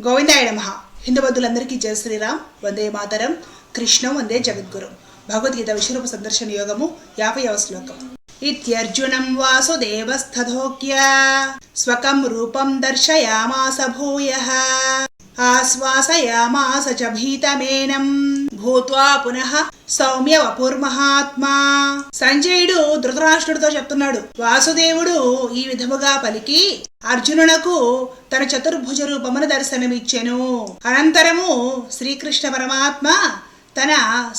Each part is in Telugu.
గోవిందాయ నమ. హిందూ జయ శ్రీరామ్. వందే మాతరం. కృష్ణం వందే జగద్గురు. భగవద్గీత విశ్వరూప సందర్శన యోగము యాభైవ శ్లోకం. ఇత్యర్జునం వాసుదేవస్థోక్య స్వకం రూపం దర్శయామాస భూయ. ఆశ్వాసయామాస చ భీతమేనం. భూత్వా పునః సౌమ్య వపుర్మహాత్మా సంజయుడు ధృతరాష్ట్రుడితో చెప్తున్నాడు వాసుదేవుడు ఈ విధముగా పలికి అర్జునునకు తన చతుర్భుజ రూపమును దర్శనమిచ్చెను. అనంతరము శ్రీకృష్ణ పరమాత్మ తన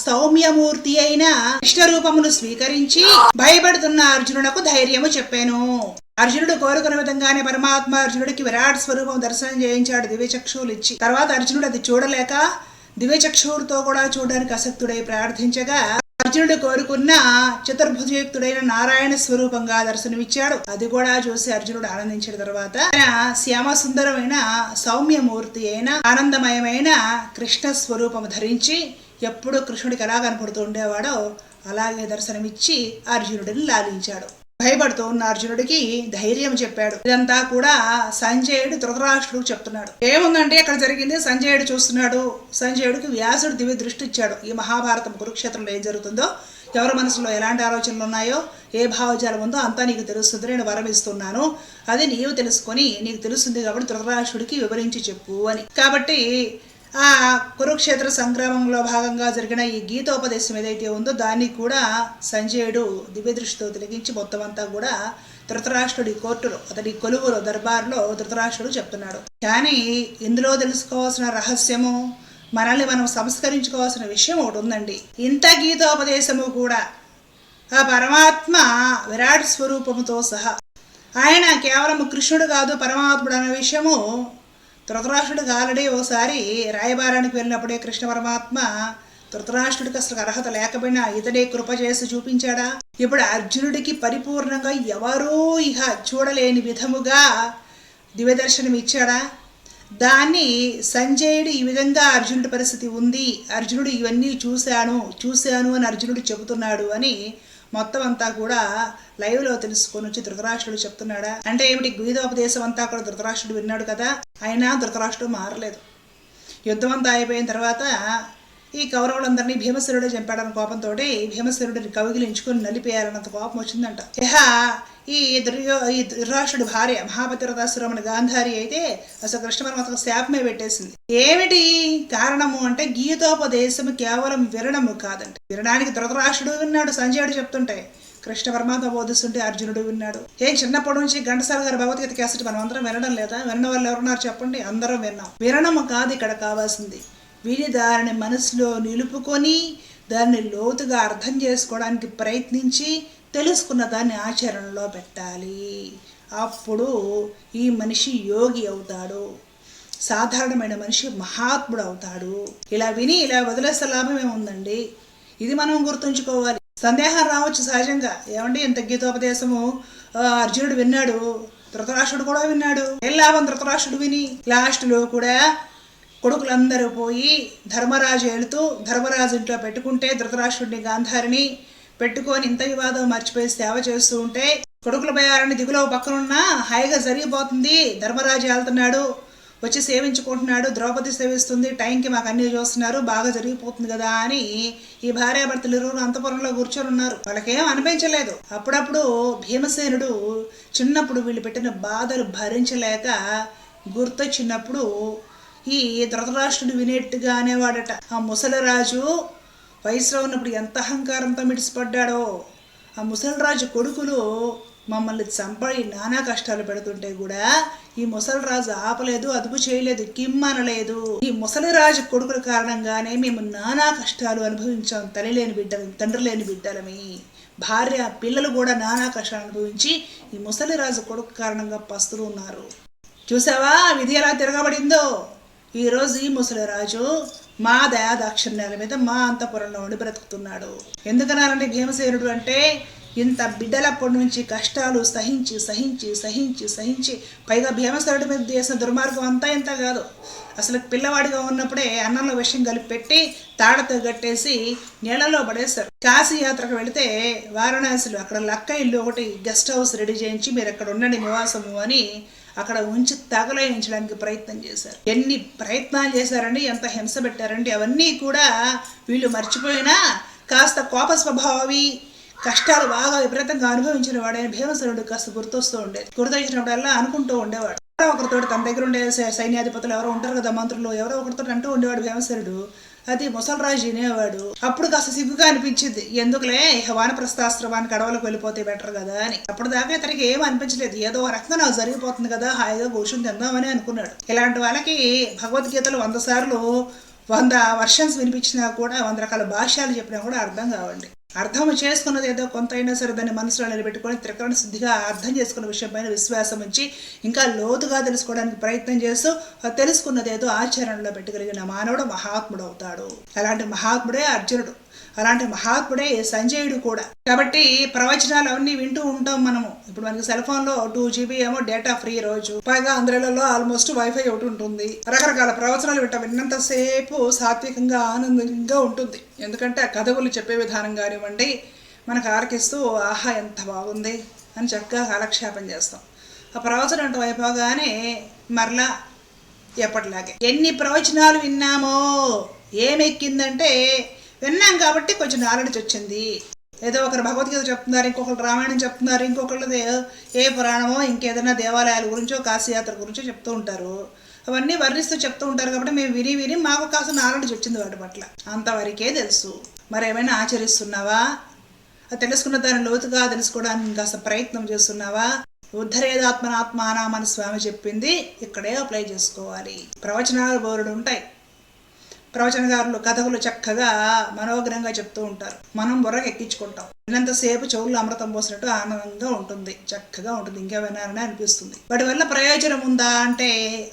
సౌమ్యమూర్తి అయిన కృష్ణ రూపమును స్వీకరించి భయపడుతున్న అర్జునునకు ధైర్యము చెప్పాను. అర్జునుడు కోరుకున్న విధంగానే పరమాత్మ అర్జునుడికి విరాట్ స్వరూపం దర్శనం చేయించాడు దివ్యచక్షువులు ఇచ్చి. తర్వాత అర్జునుడు అది చూడలేక దివ్యచక్షువులతో కూడా చూడడానికి అసక్తుడై ప్రార్థించగా అర్జునుడు కోరుకున్న చతుర్భుజయుక్తుడైన నారాయణ స్వరూపంగా దర్శనమిచ్చాడు. అది కూడా చూసి అర్జునుడు ఆనందించిన తర్వాత ఆయన శ్యామ సుందరమైన సౌమ్యమూర్తి అయిన ఆనందమయమైన కృష్ణ స్వరూపం ధరించి ఎప్పుడు కృష్ణుడికి ఎలా కనపడుతూ ఉండేవాడో అలాగే దర్శనమిచ్చి అర్జునుడిని లాలించాడు. భయపడుతూ ఉన్న అర్జునుడికి ధైర్యం చెప్పాడు. ఇదంతా కూడా సంజయుడు ధృతరాష్ట్రుడు చెప్తున్నాడు. ఏముందంటే అక్కడ జరిగింది? సంజయుడు చూస్తున్నాడు. సంజయుడికి వ్యాసుడు దివ్య దృష్టి ఇచ్చాడు ఈ మహాభారతం కురుక్షేత్రంలో ఏం జరుగుతుందో ఎవరి మనసులో ఎలాంటి ఆలోచనలు ఉన్నాయో ఏ భావజాలం ఉందో అంతా నీకు తెలుస్తుంది. నేను వరమిస్తున్నాను అది నీవు తెలుసుకొని నీకు తెలుస్తుంది కాబట్టి ధృతరాష్ట్రుడికి వివరించి చెప్పు అని. కాబట్టి ఆ కురుక్షేత్ర సంగ్రామంలో భాగంగా జరిగిన ఈ గీతోపదేశం ఏదైతే ఉందో దాన్ని కూడా సంజయుడు దివ్యదృష్టితో తిరిగించి మొత్తం అంతా కూడా ధృతరాష్ట్రుడి కోర్టులో అతడి కొలువులో దర్బార్లో ధృతరాష్ట్రుడు చెప్తున్నాడు. కానీ ఇందులో తెలుసుకోవాల్సిన రహస్యము మనల్ని మనం సంస్కరించుకోవాల్సిన విషయం ఒకటి ఉందండి. ఇంత గీతోపదేశము కూడా ఆ పరమాత్మ విరాట్ స్వరూపముతో సహా ఆయన కేవలం కృష్ణుడు కాదు పరమాత్ముడు అనే విషయము ధృతరాష్ట్రుడికి ఆల్రెడీ ఒకసారి రాయబారానికి వెళ్ళినప్పుడే కృష్ణ పరమాత్మ ధృతరాష్ట్రుడికి అసలు అర్హత లేకపోయినా ఇతడే కృప చేసి చూపించాడా? ఇప్పుడు అర్జునుడికి పరిపూర్ణంగా ఎవరూ ఇహ చూడలేని విధముగా దివ్యదర్శనం ఇచ్చాడా? దాన్ని సంజయుడు ఈ విధంగా అర్జునుడి పరిస్థితి ఉంది అర్జునుడు ఇవన్నీ చూశాను చూశాను అని అర్జునుడు చెబుతున్నాడు అని మొత్తం అంతా కూడా లైవ్లో తెలుసుకొని వచ్చి ధృతరాష్ట్రుడు చెప్తున్నాడా? అంటే ఏమిటి? గీతోపదేశం అంతా కూడా ధృతరాష్ట్రుడు విన్నాడు కదా? అయినా ధృతరాష్ట్రుడు మారలేదు. యుద్ధం అంతా అయిపోయిన తర్వాత ఈ కౌరవులందరినీ భీమసేనుడే చంపాడన్న కోపంతో భీమసేనుడిని కవిగిలించుకొని నలిపేయాలన్నంత కోపం వచ్చిందంట. ఇహ ఈ దుర్యో ఈ దుర్రాష్ట్రుడి భార్య మహాపతివ్రతాసురమణి గాంధారి అయితే అసలు కృష్ణ శాపమే పెట్టేసింది. ఏమిటి కారణము అంటే గీతోపదేశము కేవలం వినడము కాదండి. వినడానికి ధృతరాష్ట్రుడు విన్నాడు సంజయుడు చెప్తుంటే. కృష్ణ పరమాత్మ బోధిస్తుంటే అర్జునుడు విన్నాడు. ఏం చిన్నప్పటి నుంచి ఘంటసాల గారి భగవద్గీత క్యాసెట్ మనం అందరం వినడం లేదా? వినడం వాళ్ళు ఎవరున్నారు చెప్పండి? అందరం విన్నాం. వినడము కాదు ఇక్కడ కావాల్సింది. విని దానిని మనసులో నిలుపుకొని దాన్ని లోతుగా అర్థం చేసుకోవడానికి ప్రయత్నించి తెలుసుకున్న దాన్ని ఆచరణలో పెట్టాలి. అప్పుడు ఈ మనిషి యోగి అవుతాడు. సాధారణమైన మనిషి మహాత్ముడు అవుతాడు. ఇలా విని ఇలా వదిలేస్తే లాభమే ఉందండి ఇది మనం గుర్తుంచుకోవాలి. సందేహం రావచ్చు సహజంగా. ఏమండి ఇంత గీతోపదేశము? అర్జునుడు విన్నాడు. ధృతరాష్ట్రుడు కూడా విన్నాడు. ఏం ధృతరాష్ట్రుడు విని? లాస్ట్లో కూడా కొడుకులందరూ పోయి ధర్మరాజు వెళుతూ ధర్మరాజు ఇంట్లో పెట్టుకుంటే ధృతరాష్ట్రుడిని గాంధారిని పెట్టుకొని ఇంత వివాదం మర్చిపోయి సేవ చేస్తూ ఉంటే కొడుకుల భయాలని దిగులో పక్కనున్న హాయిగా జరిగిపోతుంది. ధర్మరాజు వెళ్తున్నాడు వచ్చి సేవించుకుంటున్నాడు ద్రౌపది సేవిస్తుంది టైంకి మాకు అన్ని చూస్తున్నారు బాగా జరిగిపోతుంది కదా అని ఈ భార్యాభర్తలు ఇరువురు అంతపురంలో కూర్చొని ఉన్నారు. వాళ్ళకేం అనిపించలేదు. అప్పుడప్పుడు భీమసేనుడు చిన్నప్పుడు వీళ్ళు పెట్టిన బాధలు భరించలేక గుర్తొచ్చినప్పుడు ఈ ధృతరాష్ట్రుడు వినేట్టుగా అనేవాడట ఆ ముసలిరాజు వయసులో ఉన్నప్పుడు ఎంత అహంకారంతో మిడిసిపడ్డాడో. ఆ ముసలిరాజు కొడుకులు మమ్మల్ని చంపడి నానా కష్టాలు పెడుతుంటే కూడా ఈ ముసలిరాజు ఆపలేదు అదుపు చేయలేదు కిమ్మనలేదు. ఈ ముసలిరాజు కొడుకుల కారణంగానే మేము నానా కష్టాలు అనుభవించాం తల్లి లేని బిడ్డలు తండ్రి లేని బిడ్డలమి. భార్య పిల్లలు కూడా నానా కష్టాలు అనుభవించి ఈ ముసలిరాజు కొడుకు కారణంగా పస్తులు ఉన్నారు. చూసావా విధి ఎలా తిరగబడిందో? ఈరోజు ఈ ముసలిరాజు మా దయా దాక్షిణ్యాల మీద మా అంతపురంలో ఉండి బ్రతుకుతున్నాడు. ఎందుకనాలంటే భీమసేనుడు అంటే ఇంత బిడ్డలప్పటి నుంచి కష్టాలు సహించి సహించి సహించి సహించి పైగా భీమసేనుడి మీద చేసిన దుర్మార్గం అంతా ఇంత కాదు. అసలు పిల్లవాడిగా ఉన్నప్పుడే అన్నంలో విషయం కలిపి పెట్టి తాడతో కట్టేసి నీళ్ళలో పడేస్తారు కాశీ యాత్రకు వెళితే వారణాసిలో అక్కడ లక్క ఇల్లు ఒకటి గెస్ట్ హౌస్ రెడీ చేయించి మీరు అక్కడ ఉండండి నివాసము అని అక్కడ ఉంచి తగలయించడానికి ప్రయత్నం చేశారు. ఎన్ని ప్రయత్నాలు చేశారండి ఎంత హింస పెట్టారండి అవన్నీ కూడా వీళ్ళు మర్చిపోయినా కాస్త కోప స్వభావి కష్టాలు బాగా విపరీతంగా అనుభవించిన వాడైన భీమసరుడు కాస్త గుర్తొస్తూ ఉండేది. గుర్తొచ్చినప్పుడల్లా అనుకుంటూ ఉండేవాడు. ఎవరో ఒకరితో తన దగ్గర ఉండే సై- సైన్యాధిపతులు ఎవరో ఉంటారు కదా మంత్రులు ఎవరో ఒకరితో అంటూ ఉండేవాడు భీమసరుడు అది ముసలరాజు వినేవాడు అప్పుడు కాస్త సిగ్గుగా అనిపించింది. ఎందుకులే? ఇక వానప్రస్థాశ్రమానికి అడవులకు వెళ్ళిపోతే బెటర్ కదా అని. అప్పుడు దాకా ఇతనికి ఏం అనిపించలేదు. ఏదో రకంగా నాకు జరిగిపోతుంది కదా హాయిగా కూర్చుని తిందామని అనుకున్నాడు. ఇలాంటి వాళ్ళకి భగవద్గీతలు వంద సార్లు వంద వర్షన్స్ వినిపించినా కూడా వంద రకాల భాష్యాలు చెప్పినా కూడా అర్థం కావండి. అర్థం చేసుకున్నది ఏదో కొంత అయినా సరే దాన్ని మనసులో నిలబెట్టుకొని త్రికరణ శుద్ధిగా అర్థం చేసుకున్న విషయం పైన విశ్వాసం ఉంచి ఇంకా లోతుగా తెలుసుకోవడానికి ప్రయత్నం చేస్తూ తెలుసుకున్నది ఏదో ఆచరణలో పెట్టగలిగిన మానవుడు మహాత్ముడు అవుతాడు. అలాంటి మహాత్ముడే అర్జునుడు. అలాంటి మహాత్ముడే సంజయుడు కూడా. కాబట్టి ప్రవచనాలు అవన్నీ వింటూ ఉంటాం మనము. ఇప్పుడు మనకి సెల్ ఫోన్లో టూ జీబీ ఏమో డేటా ఫ్రీ రోజు. పైగా అందరిలో ఆల్మోస్ట్ వైఫై ఒకటి ఉంటుంది. రకరకాల ప్రవచనాలు వింటాం. విన్నంతసేపు సాత్వికంగా ఆనందంగా ఉంటుంది. ఎందుకంటే ఆ కథవులు చెప్పే విధానం కానివ్వండి మనకు ఆరకిస్తూ ఆహా ఎంత బాగుంది అని చక్కగా కాలక్షేపం చేస్తాం. ఆ ప్రవచనం అంటే అయిపోగానే మరలా ఎప్పటిలాగే. ఎన్ని ప్రవచనాలు విన్నామో ఏమెక్కిందంటే విన్నాం కాబట్టి కొంచెం నాలెడ్జ్ వచ్చింది. ఏదో ఒకరు భగవద్గీత చెప్తున్నారు ఇంకొకరు రామాయణం చెప్తున్నారు ఇంకొకళ్ళు ఏ పురాణమో ఇంకేదైనా దేవాలయాల గురించో కాశీయాత్ర గురించో చెప్తూ ఉంటారు. అవన్నీ వర్ణిస్తూ చెప్తూ ఉంటారు కాబట్టి మేము విని విని మాకు కాస్త నాలెడ్జ్ వచ్చింది వాటి పట్ల. అంతవరకే తెలుసు. మరేమైనా ఆచరిస్తున్నావా? అది తెలుసుకున్న దాన్ని లోతుగా తెలుసుకోవడానికి కాస్త ప్రయత్నం చేస్తున్నావా? ఉద్ధరేదాత్మనాత్మానామని స్వామి చెప్పింది ఇక్కడే అప్లై చేసుకోవాలి. ప్రవచనాలు బోరుడు ఉంటాయి. ప్రవచనకారులు కథకులు చక్కగా మనోగ్రంగా చెప్తూ ఉంటారు. మనం బుర్రకు ఎక్కించుకుంటాం విన్నంతసేపు చెవుల్లో అమృతం పోసినట్టు ఆనందంగా ఉంటుంది. చక్కగా ఉంటుంది. ఇంకా వినాలని అనిపిస్తుంది. వాటి వల్ల ప్రయోజనం ఉందా అంటే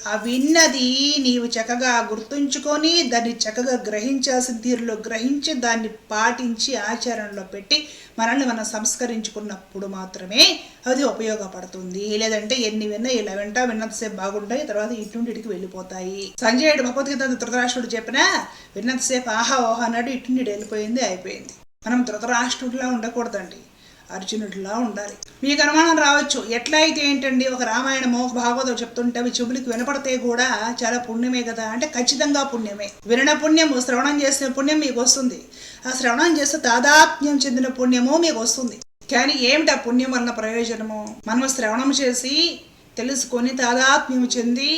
ఆ విన్నది నీవు చక్కగా గుర్తుంచుకొని దాన్ని చక్కగా గ్రహించాల్సిన తీరులో గ్రహించి దాన్ని పాటించి ఆచరణలో పెట్టి మనల్ని మనం సంస్కరించుకున్నప్పుడు మాత్రమే అది ఉపయోగపడుతుంది. లేదంటే ఎన్ని విన్నా ఇలా వింటా విన్నంతసేపు బాగుంటాయి. తర్వాత ఇటు నుండి ఇటుకి వెళ్ళిపోతాయి. సంజయుడు భగవద్గీత ధృతరాష్ట్రుడు చెప్పిన విన్నంతసేపు ఆహా ఓహా అన్నాడు. ఇటు నుండి వెళ్ళిపోయింది అయిపోయింది. మనం ధృతరాష్ట్రుడిలా ఉండకూడదండి. అర్జునుడిలా ఉండాలి. మీకు అనుమానం రావచ్చు. ఎట్లా అయితే ఏంటండి ఒక రామాయణమో ఒక భాగవతం చెప్తుంటే అవి చెవులకు వినపడితే కూడా చాలా పుణ్యమే కదా? అంటే ఖచ్చితంగా పుణ్యమే. వినడ పుణ్యము శ్రవణం చేసిన పుణ్యం మీకు వస్తుంది. ఆ శ్రవణం చేస్తే తాదాత్మ్యం చెందిన పుణ్యము మీకు వస్తుంది. కానీ ఏమిటి ఆ పుణ్యం వలన ప్రయోజనము? మనం శ్రవణం చేసి తెలుసుకొని తాదాత్మ్యం చెంది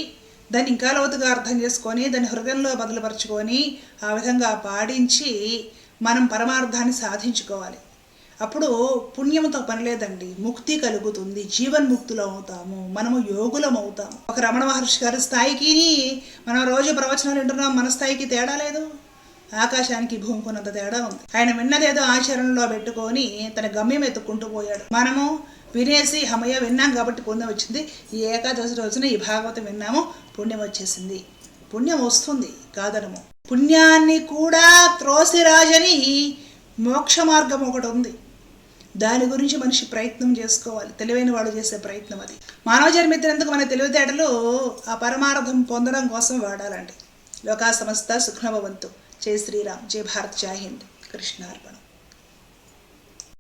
దాన్ని ఇంకా లోతుగా అర్థం చేసుకొని దాన్ని హృదయంలో బదులుపరుచుకొని ఆ విధంగా పాడించి మనం పరమార్థాన్ని సాధించుకోవాలి. అప్పుడు పుణ్యముతో పని లేదండి. ముక్తి కలుగుతుంది. జీవన్ముక్తులు అవుతాము. మనము యోగులం అవుతాము. ఒక రమణ మహర్షి గారి స్థాయికి మనం రోజు ప్రవచనాలు వింటున్నాం. మన స్థాయికి తేడా లేదు. ఆకాశానికి భూమికున్నంత తేడా ఉంది. ఆయన విన్నదేదో ఆచరణలో పెట్టుకొని తన గమ్యం ఎత్తుకుంటూ పోయాడు. మనము వినేసి హమయ్య విన్నాం కాబట్టి పుణ్యం వచ్చింది. ఈ ఏకాదశి రోజున ఈ భాగవతం విన్నాము. పుణ్యం వచ్చేసింది. పుణ్యం వస్తుంది కాదనము. పుణ్యాన్ని కూడా త్రోసిరాజని మోక్ష మార్గం ఒకటి ఉంది. దాని గురించి మనిషి ప్రయత్నం చేసుకోవాలి. తెలివైన వాడు చేసే ప్రయత్నం అది. మానవ జన్మెత్తినందుకు మన తెలివితేటలు? ఆ పరమార్థం పొందడం కోసం వాడాలండి. లోకా సమస్త సుఖ్నభవంతు. జై శ్రీరామ్. జై భారత్. జై హింద్. కృష్ణార్పణం.